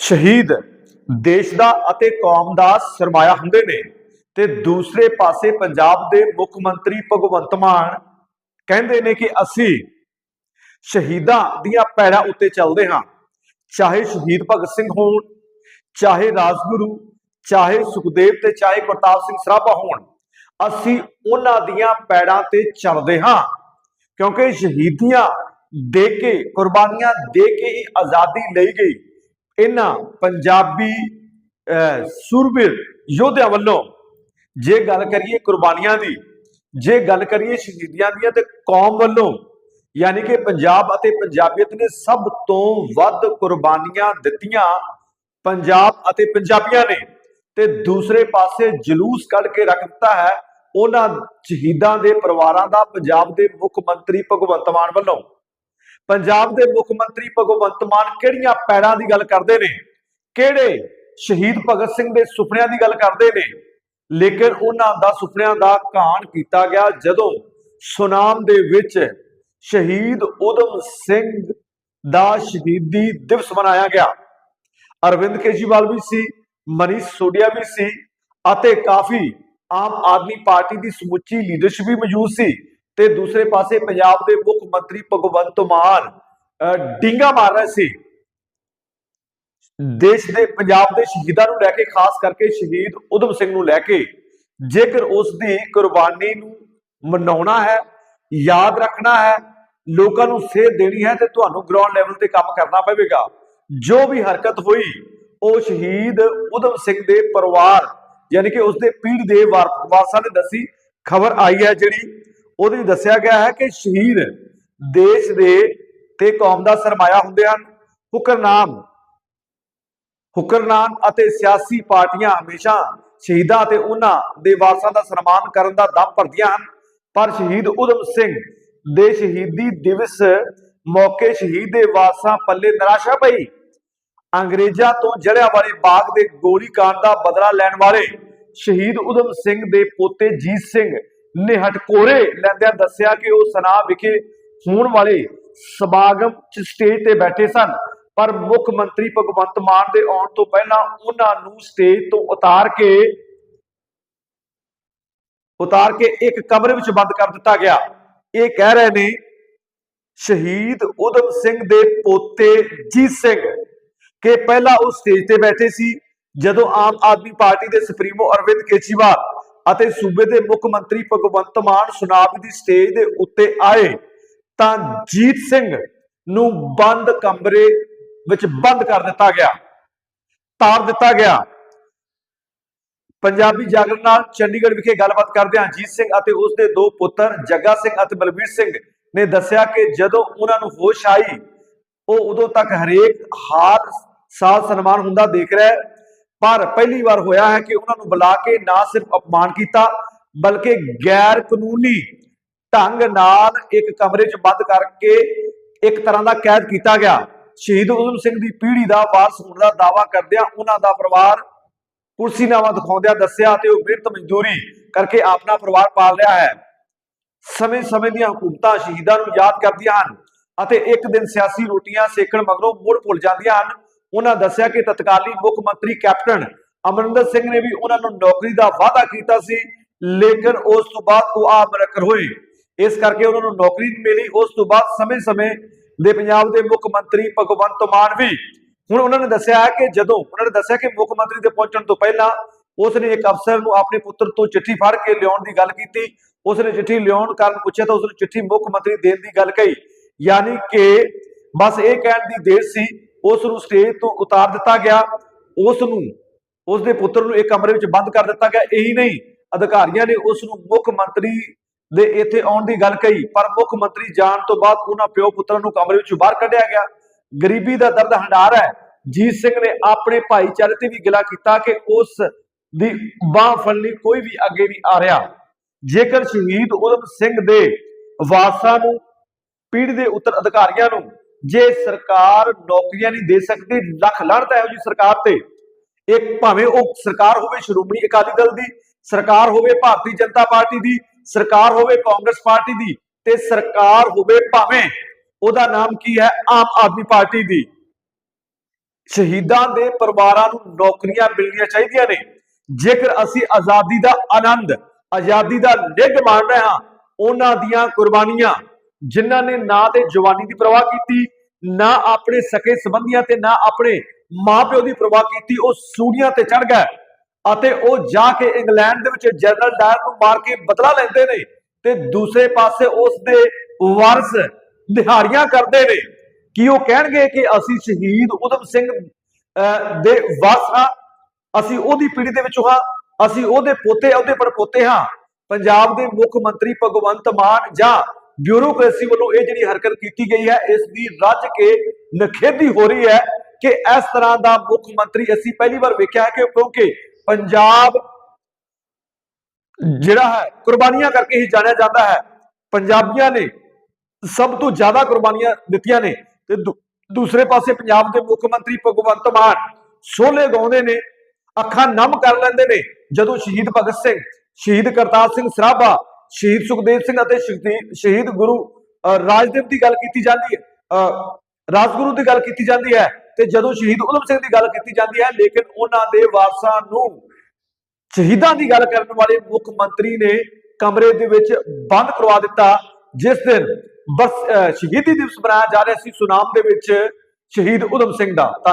ਸ਼ਹੀਦ ਦੇਸ਼ ਦਾ ਅਤੇ ਕੌਮ ਦਾ ਸਰਮਾਇਆ ਹੁੰਦੇ ਨੇ। ਤੇ ਦੂਸਰੇ ਪਾਸੇ ਪੰਜਾਬ ਦੇ ਮੁੱਖ ਮੰਤਰੀ ਭਗਵੰਤ ਮਾਨ ਕਹਿੰਦੇ ਨੇ ਕਿ ਅਸੀਂ ਸ਼ਹੀਦਾਂ ਦੀਆਂ ਪੈੜਾਂ ਉੱਤੇ ਚੱਲਦੇ ਹਾਂ। ਚਾਹੇ ਸ਼ਹੀਦ ਭਗਤ ਸਿੰਘ ਹੋਣ, ਚਾਹੇ ਰਾਜਗੁਰੂ, ਚਾਹੇ ਸੁਖਦੇਵ ਤੇ ਚਾਹੇ ਪ੍ਰਤਾਪ ਸਿੰਘ ਸਰਾਭਾ ਹੋਣ, ਅਸੀਂ ਉਹਨਾਂ ਦੀਆਂ ਪੈੜਾਂ ਤੇ ਚੱਲਦੇ ਹਾਂ। ਕਿਉਂਕਿ ਸ਼ਹੀਦੀਆਂ ਦੇ ਕੇ, ਕੁਰਬਾਨੀਆਂ ਦੇ ਕੇ ਹੀ ਆਜ਼ਾਦੀ ਲਈ ਗਈ। ਇਹਨਾਂ ਪੰਜਾਬੀ ਸੂਰਬੀਰ ਯੋਧਿਆਂ ਵੱਲੋਂ ਜੇ ਗੱਲ ਕਰੀਏ ਕੁਰਬਾਨੀਆਂ ਦੀ, ਜੇ ਗੱਲ ਕਰੀਏ ਸ਼ਹੀਦੀਆਂ ਦੀਆਂ ਤੇ ਕੌਮ ਵੱਲੋਂ, ਯਾਨੀ ਕਿ ਪੰਜਾਬ ਅਤੇ ਪੰਜਾਬੀਅਤ ਨੇ ਸਭ ਤੋਂ ਵੱਧ ਕੁਰਬਾਨੀਆਂ ਦਿੱਤੀਆਂ ਪੰਜਾਬ ਅਤੇ ਪੰਜਾਬੀਆਂ ਨੇ ਤੇ ਦੂਸਰੇ ਪਾਸੇ ਜਲੂਸ ਕੱਢ ਕੇ ਰੱਖ ਦਿੱਤਾ ਹੈ ਉਹਨਾਂ ਸ਼ਹੀਦਾਂ ਦੇ ਪਰਿਵਾਰਾਂ ਦਾ, ਪੰਜਾਬ ਦੇ ਮੁੱਖ ਮੰਤਰੀ ਭਗਵੰਤ ਮਾਨ ਵੱਲੋਂ। ਪੰਜਾਬ ਦੇ ਮੁੱਖ ਮੰਤਰੀ ਭਗਵੰਤ ਮਾਨ ਕਿਹੜੀਆਂ ਪੈੜਾਂ ਦੀ ਗੱਲ ਕਰਦੇ ਨੇ? ਕਿਹੜੇ ਸ਼ਹੀਦ ਭਗਤ ਸਿੰਘ ਦੇ ਸੁਪਨਿਆਂ ਦੀ ਗੱਲ ਕਰਦੇ ਨੇ? ਲੇਕਿਨ ਉਹਨਾਂ ਦਾ ਸੁਪਨਿਆਂ ਦਾ ਕਾਣ ਕੀਤਾ ਗਿਆ ਜਦੋਂ ਸੁਨਾਮ ਦੇ ਵਿੱਚ ਸ਼ਹੀਦ ਉਦਮ ਸਿੰਘ ਦਾ ਸ਼ਹੀਦੀ ਦਿਵਸ ਮਨਾਇਆ ਗਿਆ। ਅਰਵਿੰਦ ਕੇਜਰੀਵਾਲ ਵੀ ਸੀ, ਮਨੀਸ਼ ਸੋਡੀਆ ਵੀ ਸੀ ਅਤੇ ਕਾਫੀ ਆਮ ਆਦਮੀ ਪਾਰਟੀ ਦੀ ਸਮੁੱਚੀ ਲੀਡਰਸ਼ਿਪ ਵੀ ਮੌਜੂਦ ਸੀ। ਤੇ ਦੂਸਰੇ ਪਾਸੇ ਪੰਜਾਬ ਦੇ ਮੁੱਖ ਮੰਤਰੀ ਭਗਵੰਤ ਮਾਨ ਅਹ, ਡਿੰਗਾ ਮਾਰ ਰਹੇ ਸੀ। ਦੇਸ਼ ਦੇ ਪੰਜਾਬ ਦੇ ਸ਼ਹੀਦਾਂ ਨੂੰ ਲੈ ਕੇ ਖਾਸ ਕਰਕੇ ਸ਼ਹੀਦ ਉਦਮ ਸਿੰਘ ਨੂੰ ਲੈ ਕੇ ਜੇਕਰ ਉਸ ਦੀ ਕੁਰਬਾਨੀ ਨੂੰ ਮਨਾਉਣਾ ਹੈ ਯਾਦ ਰੱਖਣਾ ਹੈ ਲੋਕਾਂ ਨੂੰ ਸੇਧ ਦੇਣੀ ਹੈ ਤੇ ਤੁਹਾਨੂੰ ਗਰਾਊਂਡ ਲੈਵਲ ਤੇ ਕੰਮ ਕਰਨਾ ਪਵੇਗਾ। ਜੋ ਵੀ ਹਰਕਤ ਹੋਈ ਉਹ ਸ਼ਹੀਦ ਉਦਮ ਸਿੰਘ ਦੇ ਪਰਿਵਾਰ ਯਾਨੀ ਕਿ ਉਸ ਦੇ ਪੀੜ ਦੇ ਵਾਰ- ਵਾਰਸਾਂ ਨੇ ਦੱਸੀ ਖਬਰ ਆਈ ਹੈ ਜਿਹੜੀ ਉਹਦੇ ਵਿੱਚ ਦੱਸਿਆ ਗਿਆ ਹੈ ਕਿ ਸ਼ਹੀਦ ਦੇਸ਼ ਦੇ ਤੇ ਕੌਮ ਦਾ ਸਰਮਾਇਆ ਹੁੰਦੇ ਹਨ। ਹੁਕਰਨਾਮ ਹੁਕਰਨਾਮ ਅਤੇ ਸਿਆਸੀ ਪਾਰਟੀਆਂ ਹਮੇਸ਼ਾ ਸ਼ਹੀਦਾਂ ਤੇ ਉਹਨਾਂ ਦੇ ਵਾਰਸਾਂ ਦਾ ਸਨਮਾਨ ਕਰਨ ਦਾ ਦਮ ਭਰਦੀਆਂ ਹਨ। ਪਰ ਸ਼ਹੀਦ ਉਦਮ ਸਿੰਘ ਦੇ ਸ਼ਹੀਦੀ ਦਿਵਸ ਮੌਕੇ ਸ਼ਹੀਦ ਦੇ ਵਾਰਸਾਂ ਪੱਲੇ ਨਿਰਾਸ਼ਾ ਪਈ ਅੰਗਰੇਜ਼ਾਂ ਤੋਂ ਜਲਿਆਂਵਾਲੇ ਬਾਗ ਦੇ ਗੋਲੀकांड ਦਾ ਬਦਲਾ ਲੈਣ ਵਾਲੇ ਸ਼ਹੀਦ ਉਦਮ ਸਿੰਘ ਦੇ ਪੋਤੇ ਜੀਤ ਸਿੰਘ ਨੇ ਹਟਕੋਰੇ ਲੈਂਦਿਆਂ ਦੱਸਿਆ ਕਿ ਉਹ ਸਨਾ ਵਿਖੇ ਹੋਣ ਵਾਲੇ ਸਮਾਗਮ ਚ ਸਟੇਜ ਤੇ ਬੈਠੇ ਸਨ। ਪਰ ਮੁੱਖ ਮੰਤਰੀ ਭਗਵੰਤ ਮਾਨ ਦੇ ਆਉਣ ਤੋਂ ਪਹਿਲਾਂ ਉਹਨਾਂ ਨੂੰ ਸਟੇਜ ਤੋਂ ਉਤਾਰ ਕੇ ਉਤਾਰ ਕੇ ਇੱਕ ਕਮਰੇ ਵਿੱਚ ਬੰਦ ਕਰ ਦਿੱਤਾ ਗਿਆ। ਇਹ ਕਹਿ ਰਹੇ ਨੇ, ਸ਼ਹੀਦ ਉਦਮ ਸਿੰਘ ਦੇ ਪੋਤੇ ਜੀਤ ਸਿੰਘ ਕਿ ਪਹਿਲਾਂ ਉਹ ਸਟੇਜ ਤੇ ਬੈਠੇ ਸੀ, ਜਦੋਂ ਆਮ ਆਦਮੀ ਪਾਰਟੀ ਦੇ ਸੁਪਰੀਮੋ ਅਰਵਿੰਦ ਕੇਜਰੀਵਾਲ ਅਤੇ ਸੂਬੇ ਦੇ ਮੁੱਖ ਮੰਤਰੀ ਭਗਵੰਤ ਮਾਨ ਸੁਨਾਬ ਦੀ ਸਟੇਜ ਦੇ ਉੱਤੇ ਆਏ, ਤਾਂ ਜੀਤ ਸਿੰਘ ਨੂੰ ਬੰਦ ਕਮਰੇ ਵਿੱਚ ਬੰਦ ਕਰ ਦਿੱਤਾ ਗਿਆ। ਤਾਰ ਦਿੱਤਾ ਗਿਆ। ਪੰਜਾਬੀ ਜਾਗਰਣ ਨਾਲ ਚੰਡੀਗੜ੍ਹ ਵਿਖੇ ਗੱਲਬਾਤ ਕਰਦਿਆਂ ਜੀਤ ਸਿੰਘ ਅਤੇ ਉਸ ਦੇ ਦੋ ਪੁੱਤਰ, ਜੱਗਾ ਸਿੰਘ ਅਤੇ ਬਲਬੀਰ ਸਿੰਘ ਨੇ ਦੱਸਿਆ ਕਿ ਜਦੋਂ ਉਹਨਾਂ ਨੂੰ ਹੋਸ਼ ਆਈ, ਉਹ ਉਦੋਂ ਤੱਕ ਹਰੇਕ ਹਾਰ ਸਾਲ ਸਨਮਾਨ ਹੁੰਦਾ ਦੇਖ ਰਿਹਾ ਪਰ ਪਹਿਲੀ ਵਾਰ ਹੋਇਆ ਹੈ ਕਿ ਉਹਨਾਂ ਨੂੰ ਬੁਲਾ ਕੇ ਨਾ ਸਿਰਫ ਅਪਮਾਨ ਕੀਤਾ, ਬਲਕਿ ਗੈਰ ਕਾਨੂੰਨੀ ਢੰਗ ਨਾਲ ਇੱਕ ਕਮਰੇ 'ਚ ਬੰਦ ਕਰਕੇ ਇੱਕ ਤਰ੍ਹਾਂ ਦਾ ਕੈਦ ਕੀਤਾ ਗਿਆ। ਸ਼ਹੀਦ ਉਦਮ ਸਿੰਘ ਦੀ ਪੀੜ੍ਹੀ ਦਾ ਵਾਰਸ ਹੋਣ ਦਾ ਦਾਅਵਾ ਕਰਦਿਆਂ ਉਹਨਾਂ ਦਾ ਪਰਿਵਾਰ ਕੁਰਸੀਨਾਮਾ ਦਿਖਾਉਂਦਿਆਂ ਦੱਸਿਆ ਤੇ ਉਹ ਮਿਹਨਤ ਮਜ਼ਦੂਰੀ ਕਰਕੇ ਆਪਣਾ ਪਰਿਵਾਰ ਪਾਲ ਰਿਹਾ ਹੈ। ਸਮੇਂ-ਸਮੇਂ ਦੀਆਂ ਹਕੂਮਤਾਂ ਸ਼ਹੀਦਾਂ ਨੂੰ ਯਾਦ ਕਰਦੀਆਂ ਹਨ ਅਤੇ ਇੱਕ ਦਿਨ ਸਿਆਸੀ ਰੋਟੀਆਂ ਸੇਕਣ ਮਗਰੋਂ ਮੁੜ ਭੁੱਲ ਜਾਂਦੀਆਂ ਹਨ। ਉਹਨਾਂ ਦੱਸਿਆ ਕਿ ਤਤਕਾਲੀ ਮੁੱਖ ਮੰਤਰੀ ਕੈਪਟਨ ਅਮਰਿੰਦਰ ਸਿੰਘ ਨੇ ਵੀ ਉਹਨਾਂ ਨੂੰ ਨੌਕਰੀ ਦਾ ਵਾਅਦਾ ਕੀਤਾ ਸੀ, ਲੇਕਿਨ ਉਸ ਤੋਂ ਬਾਅਦ ਉਹ ਆਮਰਕਰ ਹੋਏ। ਇਸ ਕਰਕੇ ਉਹਨਾਂ ਨੂੰ ਨੌਕਰੀ ਨਹੀਂ ਮਿਲੀ। ਉਸ ਤੋਂ ਬਾਅਦ ਸਮੇਂ-ਸਮੇਂ ਦੇ ਪੰਜਾਬ ਦੇ ਮੁੱਖ ਮੰਤਰੀ ਭਗਵੰਤ ਮਾਨ ਵੀ ਹੁਣ ਉਹਨਾਂ ਨੇ ਦੱਸਿਆ ਹੈ ਕਿ ਜਦੋਂ ਉਹਨਾਂ ਨੇ ਦੱਸਿਆ ਕਿ ਮੁੱਖ ਮੰਤਰੀ ਦੇ ਪਹੁੰਚਣ ਤੋਂ ਪਹਿਲਾਂ ਉਸ ਨੇ ਇੱਕ ਅਫਸਰ ਨੂੰ ਆਪਣੇ ਪੁੱਤਰ ਤੋਂ ਚਿੱਠੀ ਫੜ ਕੇ ਲਿਆਉਣ ਦੀ ਗੱਲ ਕੀਤੀ। ਉਸ ਨੇ ਚਿੱਠੀ ਲਿਆਉਣ ਕਾਰਨ ਪੁੱਛਿਆ ਤਾਂ ਉਸ ਨੂੰ ਚਿੱਠੀ ਮੁੱਖ ਮੰਤਰੀ ਦੇਣ ਦੀ ਗੱਲ ਕਹੀ। ਯਾਨੀ ਕਿ ਬਸ ਇਹ ਕਹਿਣ ਦੀ ਦੇਰ ਸੀ ਉਸ ਨੂੰ ਸਟੇਜ ਤੋਂ ਉਤਾਰ ਦਿੱਤਾ ਗਿਆ। ਉਸ ਨੂੰ, ਉਸ ਦੇ ਪੁੱਤਰ ਨੂੰ ਇੱਕ ਕਮਰੇ ਵਿੱਚ ਬੰਦ ਕਰ ਦਿੱਤਾ ਗਿਆ। ਇਹੀ ਨਹੀਂ, ਅਧਿਕਾਰੀਆਂ ਨੇ ਉਸ ਨੂੰ ਮੁੱਖ ਮੰਤਰੀ ਦੇ ਇੱਥੇ ਆਉਣ ਦੀ ਗੱਲ ਕਹੀ। ਪਰ ਮੁੱਖ ਮੰਤਰੀ ਜਾਣ ਤੋਂ ਬਾਅਦ ਉਹਨਾਂ ਪਿਓ ਪੁੱਤਰਾਂ ਨੂੰ ਕਮਰੇ ਵਿੱਚੋਂ ਬਾਹਰ ਕੱਢਿਆ ਗਿਆ। ਗਰੀਬੀ ਦਾ ਦਰਦ ਹੰਡਾਰ ਹੈ। ਜੀਤ ਸਿੰਘ ਨੇ ਆਪਣੇ ਭਾਈਚਾਰੇ ਤੇ ਵੀ ਗਿਲਾ ਕੀਤਾ ਕਿ ਉਸ ਦੀ ਬਾਹ ਫੜਨੀ ਕੋਈ ਵੀ ਅੱਗੇ ਨਹੀਂ ਆ ਰਿਹਾ। ਜੇਕਰ ਸ਼ਹੀਦ ਉਦਮ ਸਿੰਘ ਦੇ ਵਾਰਸਾਂ ਨੂੰ, ਪੀੜ੍ਹੀ ਦੇ ਉੱਤਰ ਅਧਿਕਾਰੀਆਂ ਨੂੰ ਜੇ ਸਰਕਾਰ ਨੌਕਰੀਆਂ ਨਹੀਂ ਦੇ ਸਕਦੀ, ਲੱਖ ਲੜਦਾ ਇਹੋ ਜੀ ਸਰਕਾਰ ਤੇ। ਇੱਕ ਭਾਵੇਂ ਉਹ ਸਰਕਾਰ ਹੋਵੇ ਸ਼੍ਰੋਮਣੀ ਅਕਾਲੀ ਦਲ ਦੀ, ਸਰਕਾਰ ਹੋਵੇ ਭਾਰਤੀ ਜਨਤਾ ਪਾਰਟੀ ਦੀ, ਸਰਕਾਰ ਹੋਵੇ ਕਾਂਗਰਸ ਪਾਰਟੀ ਦੀ, ਤੇ ਸਰਕਾਰ ਹੋਵੇ ਭਾਵੇਂ ਉਹਦਾ ਨਾਮ ਕੀ ਹੈ, ਆਮ ਆਦਮੀ ਪਾਰਟੀ ਦੀ। ਸ਼ਹੀਦਾਂ ਦੇ ਪਰਿਵਾਰਾਂ ਨੂੰ ਨੌਕਰੀਆਂ ਮਿਲਣੀਆਂ ਚਾਹੀਦੀਆਂ ਨੇ। ਜੇਕਰ ਅਸੀਂ ਆਜ਼ਾਦੀ ਦਾ ਆਨੰਦ, ਆਜ਼ਾਦੀ ਦਾ ਨਿੱਘ ਮਾਣ ਰਹੇ ਹਾਂ, ਉਹਨਾਂ ਦੀਆਂ ਕੁਰਬਾਨੀਆਂ ਜਿਨ੍ਹਾਂ ਨੇ ਨਾ ਤੇ ਜਵਾਨੀ ਦੀ ਪਰਵਾਹ ਕੀਤੀ ਨਾ ਆਪਣੇ ਸਕੇ ਸੰਬੰਧੀਆਂ ਤੇ ਨਾ ਆਪਣੇ ਮਾਪਿਓ ਦੀ ਪਰਵਾਹ ਕੀਤੀ ਉਹ ਸੂੜੀਆਂ ਤੇ ਚੜ ਗਏ ਅਤੇ ਉਹ ਜਾ ਕੇ ਇੰਗਲੈਂਡ ਦੇ ਵਿੱਚ ਜਨਰਲ ਡਾਇਰ ਨੂੰ ਮਾਰ ਕੇ ਬਦਲਾ ਲੈਂਦੇ ਨੇ ਤੇ ਦੂਸਰੇ ਪਾਸੇ ਉਸ ਦੇ ਵਾਰਸ ਦਿਹਾੜੀਆਂ ਕਰਦੇ ਨੇ ਕੀ ਉਹ ਕਹਿਣਗੇ ਕਿ ਅਸੀਂ ਸ਼ਹੀਦ ਉਦਮ ਸਿੰਘ ਅਹ, ਦੇ ਵਾਰਸ ਹਾਂ ਅਸੀਂ ਉਹਦੀ ਪੀੜ੍ਹੀ ਦੇ ਵਿੱਚੋਂ ਹਾਂ ਅਸੀਂ ਉਹਦੇ ਪੋਤੇ ਉਹਦੇ ਪੜਪੋਤੇ ਹਾਂ ਪੰਜਾਬ ਦੇ ਮੁੱਖ ਮੰਤਰੀ ਭਗਵੰਤ ਮਾਨ ਜਾਂ ਬਿਊਰੋਕ੍ਰੇਸੀ ਵੱਲੋਂ ਇਹ ਜਿਹੜੀ ਹਰਕਤ ਕੀਤੀ ਗਈ ਹੈ, ਇਸ ਦੀ ਰੱਜ ਕੇ ਨਖੇਦੀ ਹੋ ਰਹੀ ਹੈ ਕਿ ਇਸ ਤਰ੍ਹਾਂ ਦਾ ਮੁੱਖ ਮੰਤਰੀ ਅਸੀਂ ਪਹਿਲੀ ਵਾਰ ਵੇਖਿਆ ਹੈ ਕਿ ਕਿਉਂਕਿ ਪੰਜਾਬ ਜਿਹੜਾ ਹੈ, ਕੁਰਬਾਨੀਆਂ ਕਰਕੇ ਹੀ ਜਾਣਿਆ ਜਾਂਦਾ ਹੈ। ਪੰਜਾਬੀਆਂ ਨੇ ਸਭ ਤੋਂ ਜ਼ਿਆਦਾ ਕੁਰਬਾਨੀਆਂ ਦਿੱਤੀਆਂ ਨੇ ਤੇ ਦੂ- ਦੂਸਰੇ ਪਾਸੇ ਪੰਜਾਬ ਦੇ ਮੁੱਖ ਮੰਤਰੀ ਭਗਵੰਤ ਮਾਨ ਸੋਲੇ ਗਾਉਂਦੇ ਨੇ, ਅੱਖਾਂ ਨਮ ਕਰ ਲੈਂਦੇ ਨੇ। ਜਦੋਂ ਸ਼ਹੀਦ ਭਗਤ ਸਿੰਘ, ਸ਼ਹੀਦ ਕਰਤਾਰ ਸਿੰਘ ਸਰਾਭਾ ਸ਼ਹੀਦ ਸੁਖਦੇਵ ਸਿੰਘ ਅਤੇ ਸ਼ਹੀਦ- ਸ਼ਹੀਦ ਗੁਰੂ ਅਹ, ਰਾਜਦੇਵ ਦੀ ਗੱਲ ਕੀਤੀ ਜਾਂਦੀ ਹੈ ਅਹ, ਰਾਜਗੁਰੂ ਦੀ ਗੱਲ ਕੀਤੀ ਜਾਂਦੀ ਹੈ ਤੇ ਜਦੋਂ ਸ਼ਹੀਦ ਉਦਮ ਸਿੰਘ ਦੀ ਗੱਲ ਕੀਤੀ ਜਾਂਦੀ ਹੈ ਲੇਕਿਨ ਉਹਨਾਂ ਦੇ ਵਾਰਸਾਂ ਨੂੰ ਸ਼ਹੀਦਾਂ ਦੀ ਗੱਲ ਕਰਨ ਵਾਲੇ ਮੁੱਖ ਮੰਤਰੀ ਨੇ ਕਮਰੇ ਦੇ ਵਿੱਚ ਬੰਦ ਕਰਵਾ ਦਿੱਤਾ ਜਿਸ ਦਿਨ ਬਸ ਅਹ, ਸ਼ਹੀਦੀ ਦਿਵਸ ਮਨਾਇਆ ਜਾ ਰਿਹਾ ਸੀ ਸੁਨਾਮ ਦੇ ਵਿੱਚ ਸ਼ਹੀਦ ਉਦਮ ਸਿੰਘ ਦਾ। ਧੰਨ